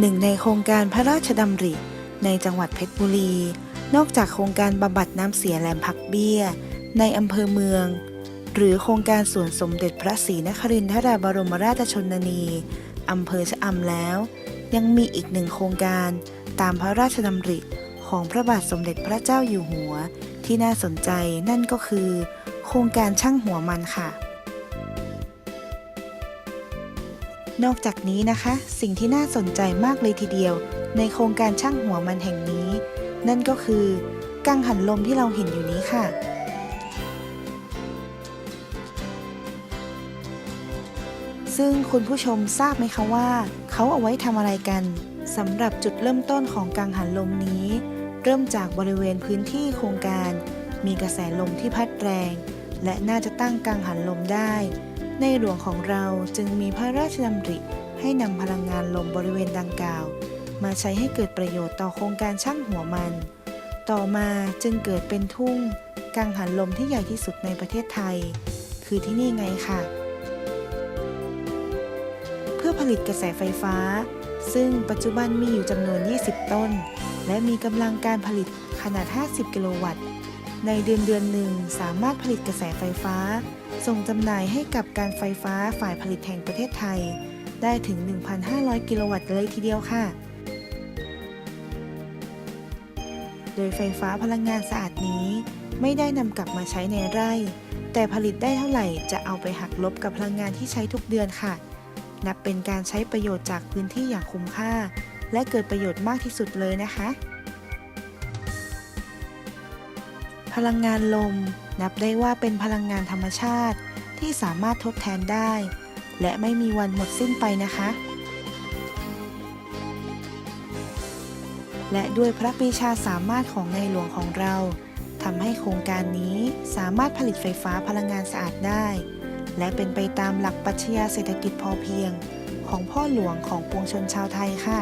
หนึ่งในโครงการพระราชดำริในจังหวัดเพชรบุรี นอกจากโครงการบำบัดน้ำเสียแหลมพักเบี้ย ในอำเภอเมือง หรือโครงการสวนสมเด็จพระศรีนครินทราบรมราชชนนีอำเภอชะอำแล้ว ยังมีอีกหนึ่งโครงการตามพระราชดำริของพระบาทสมเด็จพระเจ้าอยู่หัว ที่น่าสนใจนั่นก็คือ โครงการช่างหัวมันค่ะ นอกจากนี้นะคะ สิ่งที่น่าสนใจมากเลยทีเดียว ในโครงการช่างหัวมันแห่งนี้ นั่นก็คือกังหันลมที่เราเห็นอยู่นี้ค่ะ ซึ่งคุณผู้ชมทราบไหมคะว่า เขาเอาไว้ทำอะไรกันสำหรับจุดเริ่มต้นของกังหันลมนี้ เริ่มจากบริเวณพื้นที่โครงการ มีกระแสลมที่พัดแรง และน่าจะตั้งกังหันลมได้ ในหลวงของเราจึงมีพระราชดำริให้นำพลังงานลมบริเวณดังกล่าว มาใช้ให้เกิดประโยชน์ต่อโครงการช่างหัวมัน ต่อมาจึงเกิดเป็นทุ่ง กังหันลมที่ใหญ่ที่สุดในประเทศไทย คือที่นี่ไงค่ะ เพื่อผลิตกระแสไฟฟ้า ซึ่งปัจจุบันมีอยู่จำนวน 20 ต้น และมีกำลังการผลิตขนาด 50 กิโลวัตต์ ในเดือนเดือนหนึ่งสามารถผลิตกระแสไฟฟ้า ส่งจำหน่ายให้กับการไฟฟ้าฝ่ายผลิตแห่งประเทศไทย ได้ถึง 1,500 กิโลวัตต์เลยทีเดียวค่ะ โดยไฟฟ้าพลังงานสะอาดนี้ ไม่ได้นำกลับมาใช้ในไร่ แต่ผลิตได้เท่าไหร่จะเอาไปหักลบกับพลังงานที่ใช้ทุกเดือนค่ะ นับเป็นการใช้ประโยชน์จากพื้นที่อย่างคุ้มค่า และเกิดประโยชน์มากที่สุดเลยนะคะ พลังงานลม นับได้ว่าเป็นพลังงานธรรมชาติที่สามารถทดแทนได้ และไม่มีวันหมดสิ้นไปนะคะ และด้วยพระปีชาสามารถของในหลวงของเราทำให้โครงการนี้สามารถผลิตไฟฟ้าพลังงานสะอาดได้ และเป็นไปตามหลักปรัชญาเศรษฐกิจพอเพียง ของพ่อหลวงของปวงชนชาวไทยค่ะ